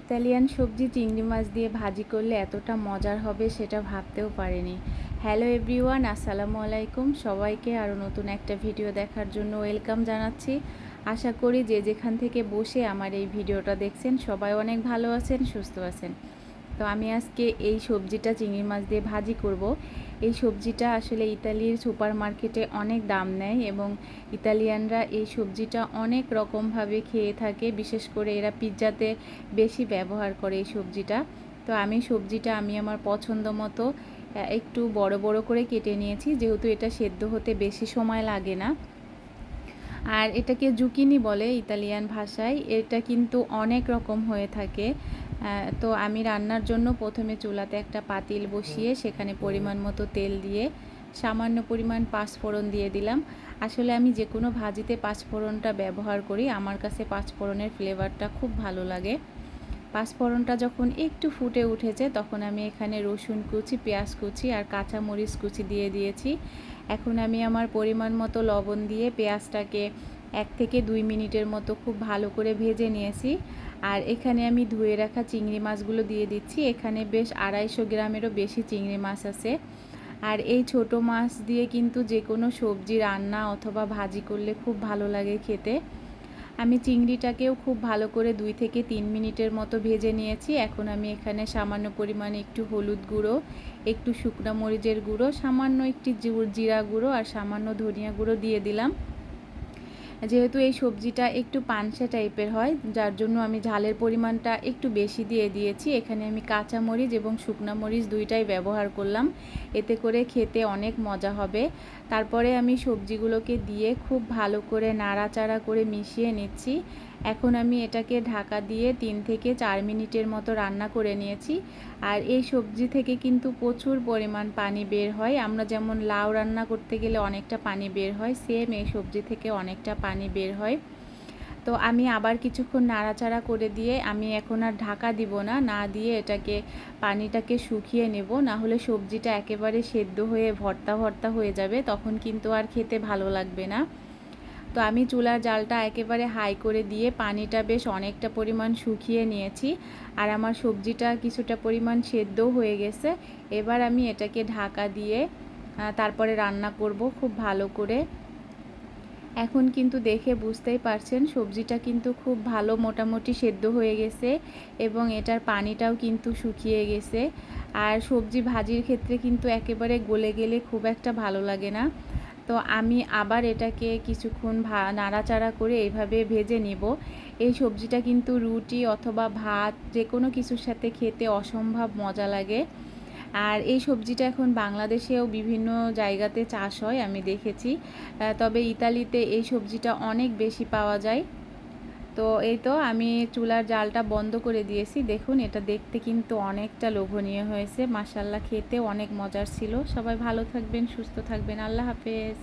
Italian সবজি চিংড়ি মাছ দিয়ে ভাজি করলে এতটা মজার হবে সেটা ভাবতেও পারিনি। হ্যালো এভরিওয়ান, আসসালামু আলাইকুম। সবাইকে আরও নতুন একটা ভিডিও দেখার জন্য ওয়েলকাম জানাচ্ছি। আশা করি যে যেখান থেকে বসে আমার এই ভিডিওটা দেখছেন সবাই অনেক ভালো আছেন, সুস্থ আছেন। তো আমি আজকে এই সবজিটা চিংড়ি মাছ দিয়ে ভাজি করব। এই সবজিটা আসলে ইতালির সুপার মার্কেটে অনেক দাম নেয় এবং ইতালিয়ানরা এই সবজিটা অনেক রকমভাবে খেয়ে থাকে। বিশেষ করে এরা পিৎজাতে বেশি ব্যবহার করে এই সবজিটা। তো আমি সবজিটা আমি আমার পছন্দ মতো একটু বড় বড় করে কেটে নিয়েছি। যেহেতু এটা সেদ্ধ হতে বেশি সময় লাগে না। আর এটাকে জুকিনি বলে ইতালিয়ান ভাষায়। এটা কিন্তু অনেক রকম হয়ে থাকে। তো আমি রান্নার জন্য প্রথমে চুলাতে একটা পাতিল বসিয়ে সেখানে পরিমাণ মতো তেল দিয়ে সামান্য পরিমাণ পাঁচফোড়ন দিয়ে দিলাম। আসলে আমি যে কোনো ভাজিতে পাঁচফোড়নটা ব্যবহার করি। আমার কাছে পাঁচফোড়নের ফ্লেভারটা খুব ভালো লাগে। পাঁচফোড়নটা যখন একটু ফুটে উঠেছে, তখন আমি এখানে রসুন কুচি, পেঁয়াজ কুচি আর কাঁচা মরিচ কুচি দিয়ে দিয়েছি। এখন আমি আমার পরিমাণ মতো লবণ দিয়ে পেঁয়াজটাকে এক থেকে দুই মিনিটের মতো খুব ভালো করে ভেজে নিয়েছি। আর এখানে আমি ধুয়ে রাখা চিংড়ি মাছগুলো দিয়ে দিচ্ছি। এখানে বেশ আড়াইশো গ্রামেরও বেশি চিংড়ি মাছ আছে। আর এই ছোট মাছ দিয়ে কিন্তু যে কোনো সবজি রান্না অথবা ভাজি করলে খুব ভালো লাগে খেতে। আমি চিংড়িটাকেও খুব ভালো করে দুই থেকে তিন মিনিটের মতো ভেজে নিয়েছি। এখন আমি এখানে সামান্য পরিমাণে একটু হলুদ গুঁড়ো, একটু শুকনো মরিচের গুঁড়ো, সামান্য একটি জিরা গুঁড়ো আর সামান্য ধনিয়া গুঁড়ো দিয়ে দিলাম। যেহেতু এই সবজিটা একটু পানসা টাইপের হয়, যার জন্য আমি ঝালের পরিমাণটা একটু বেশি দিয়ে দিয়েছি। এখানে আমি কাঁচা মরিচ এবং শুকনা মরিচ দুইটাই ব্যবহার করলাম। এতে করে খেতে অনেক মজা হবে। তারপরে আমি সবজিগুলোকে দিয়ে খুব ভালো করে নাড়াচাড়া করে মিশিয়ে নিচ্ছি। এখন আমি এটাকে ঢাকা দিয়ে তিন থেকে চার মিনিটের মতো রান্না করে নিয়েছি। আর এই সবজি থেকে কিন্তু প্রচুর পরিমাণ পানি বের হয়। আমরা যেমন লাউ রান্না করতে গেলে অনেকটা পানি বের হয়, সেম এই সবজি থেকে অনেকটা পানি বের হয়। তো আমি আবার কিছুক্ষণ নাড়াচাড়া করে দিয়ে আমি এখন আর ঢাকা দিব না না দিয়ে এটাকে, পানিটাকে শুকিয়ে নেব। না হলে সবজিটা একেবারে সেদ্ধ হয়ে ভর্তা ভর্তা হয়ে যাবে, তখন কিন্তু আর খেতে ভালো লাগবে না। তো আমি চুলার জালটা একেবারে হাই করে দিয়ে পানিটা বেশ অনেকটা পরিমাণ শুকিয়ে নিয়েছি। আর আমার সবজিটা কিছুটা পরিমাণ সেদ্ধও হয়ে গেছে। এবার আমি এটাকে ঢাকা দিয়ে তারপরে রান্না করব খুব ভালো করে। এখন কিন্তু দেখে বুঝতেই পারছেন, সবজিটা কিন্তু খুব ভালো মোটামুটি সেদ্ধ হয়ে গেছে এবং এটার পানিটাও কিন্তু শুকিয়ে গেছে। আর সবজি ভাজির ক্ষেত্রে কিন্তু একেবারে গলে গেলে খুব একটা ভালো লাগে না। তো আমি আবার এটাকে কিছুক্ষণ ভা, নাড়াচাড়া করে এইভাবে ভেজে নেব। এই সবজিটা কিন্তু রুটি অথবা ভাত যে কোনো কিছুর সাথে খেতে অসম্ভব মজা লাগে। আর এই সবজিটা এখন বাংলাদেশেও বিভিন্ন জায়গাতে চাষ হয়, আমি দেখেছি। তবে ইতালিতে এই সবজিটা অনেক বেশি পাওয়া যায়। তো এই তো আমি চুলার জালটা বন্ধ করে দিয়েছি। দেখুন, এটা দেখতে কিন্তু অনেকটা লোভনীয় হয়েছে। মাসাল্লা খেতে অনেক মজার ছিল। সবাই ভালো থাকবেন, সুস্থ থাকবেন। আল্লাহ হাফেজ।